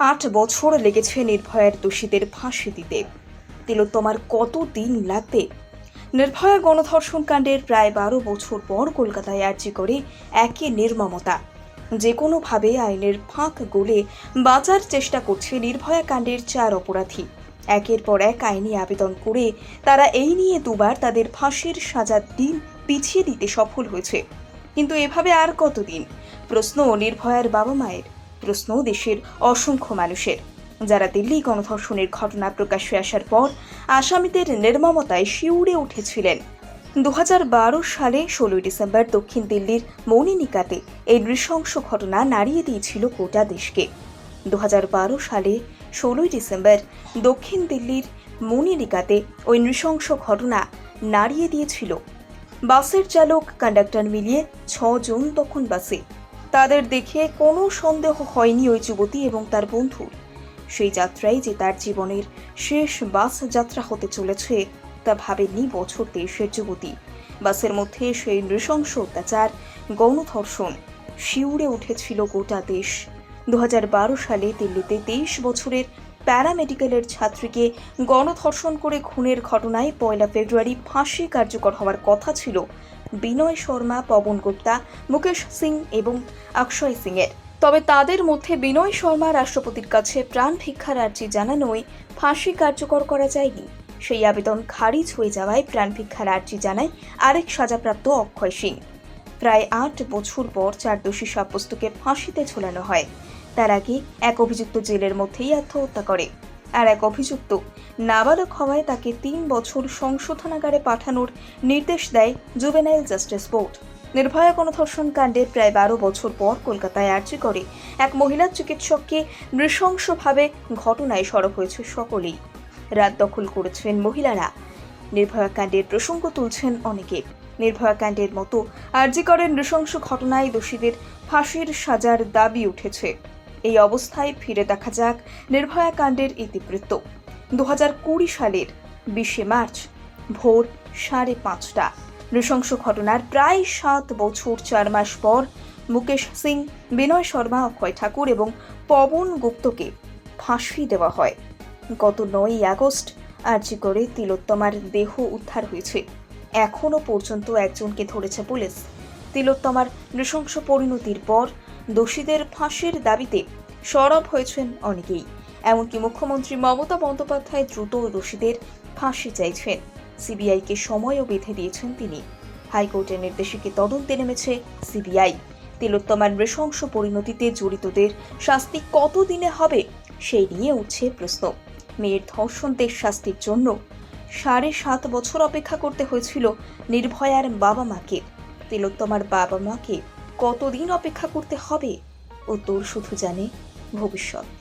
আট বছর লেগেছে নির্ভয়ার দোষীদের ফাঁসি দিতে। তিলোত্তমার কত দিন লাগবে? নির্ভয়া গণধর্ষণ কাণ্ডের প্রায় বারো বছর পর কলকাতায় আর্জি করে একই নির্মমতা। যে কোনোভাবে আইনের ফাঁক গলে বাঁচার চেষ্টা করছে নির্ভয়া কাণ্ডের চার অপরাধী। একের পর এক আইনি আবেদন করে তারা এই নিয়ে দুবার তাদের ফাঁসির সাজার দিন পিছিয়ে দিতে সফল হয়েছে। কিন্তু এভাবে আর কতদিন? প্রশ্ন নির্ভয়ার বাবা মায়ের। প্রশ্ন দেশের অসংখ্য মানুষের। যারা দিল্লি গণধর্ষণের ঘটনা প্রকাশ্যে আসার পর আসামিদের নির্মমতায় শিউরে উঠেছিলেন। দু হাজার বারো সালে ষোলোই ডিসেম্বর দক্ষিণ দিল্লির মৌনিনিকাতে এই নৃশংস ঘটনা নাড়িয়ে দিয়েছিল গোটা দেশকে। দু হাজার বারো সালে ষোলোই ডিসেম্বর দক্ষিণ দিল্লির মৌনিনিকাতে ওই নৃশংস ঘটনা নাড়িয়ে দিয়েছিল। বাসের চালক কন্ডাক্টর মিলিয়ে ছজন তখন বাসে তাদের দেখে কোনো সন্দেহ হয়নি ওই যুবতী এবং তার বন্ধুর সেই যাত্রাই যে তার জীবনের শেষ বাস যাত্রা হতে চলেছে, তা ভাবেননি বছর তেইশের যুবতী। বাসের মধ্যে সেই নৃশংস অত্যাচার, গণধর্ষণ শিউরে উঠেছিল গোটা দেশ। দু হাজার বারো সালে দিল্লিতে তেইশ বছরের প্যারামেডিকেলের ছাত্রীকে গণধর্ষণ করে খুনের ঘটনায় পয়লা ফেব্রুয়ারি ফাঁসি কার্যকর হওয়ার কথা ছিল বিনয় শর্মা, পবন গুপ্তা, মুকেশ সিং এবং অক্ষয় সিংয়ের। তবে তাদের মধ্যে বিনয় শর্মা রাষ্ট্রপতির কাছে প্রাণ ভিক্ষার আর্জি জানানোয় ফাঁসি কার্যকর করা যায়নি। সেই আবেদন খারিজ হয়ে যাওয়ায় প্রাণ ভিক্ষার আর্জি জানায় আরেক সাজাপ্রাপ্ত অক্ষয় সিং। প্রায় আট বছর পর চার দোষী সাব্যস্তকে ফাঁসিতে ঝোলানো হয়। তার আগে এক অভিযুক্ত জেলের মধ্যেই আত্মহত্যা করে। আর এক অভিযুক্ত। নাবালক হওয়ায় তাকে তিন বছর সংশোধনাগারে পাঠানোর নির্দেশ দেয় জুবেনাইল জাস্টিস বোর্ড। নির্ভয়া গণধর্ষণ কাণ্ডের প্রায় বারো বছর পর কলকাতায় আর্জি করে। এক মহিলা চিকিৎসককে নৃশংসভাবে ঘটনায় সরব হয়েছে সকলেই। রাত দখল করেছেন মহিলারা। নির্ভয়া কাণ্ডের প্রসঙ্গ তুলছেন অনেকে। নির্ভয়া কাণ্ডের মতো আর্জিকরের নৃশংস ঘটনায় দোষীদের ফাঁসির সাজার দাবি উঠেছে। এই অবস্থায় ফিরে দেখা যাক নির্ভয়া কাণ্ডের ইতিবৃত্ত। দু কুড়ি সালের বিশে মার্চ, ভোর সাড়ে পাঁচটা। নৃশংস ঘটনার প্রায় সাত বছর চার মাস পর মুকেশ সিং, বিনয় শর্মা, অক্ষয় ঠাকুর এবং পবন গুপ্তকে ফাঁসি দেওয়া হয়। গত নয়ই আগস্ট আর্জি করে তিলোত্তমার দেহ উদ্ধার হয়েছে। এখনও পর্যন্ত একজনকে ধরেছে পুলিশ। তিলোত্তমার নৃশংস পরিণতির পর দোষীদের ফাঁসির দাবিতে সরব হয়েছেন অনেকেই। এমনকি মুখ্যমন্ত্রী মমতা বন্দ্যোপাধ্যায় দ্রুত দোষীদের ফাঁসি চাইছেন। সিবিআইকে সময়ও বেঁধে দিয়েছেন তিনি। হাইকোর্টের নির্দেশিকে তদন্তে নেমেছে সিবিআই? তিলোত্তমার নৃশংস পরিণতিতে জড়িতদের শাস্তি কতদিনে হবে সেই নিয়ে উঠছে প্রশ্ন। মেয়ের ধর্ষণদের শাস্তির জন্য সাড়ে সাত বছর অপেক্ষা করতে হয়েছিল নির্ভয়ার বাবা মাকে। তিলোত্তমার বাবা মাকে কতদিন অপেক্ষা করতে হবে? ও তোর শুধু জানে ভবিষ্যৎ।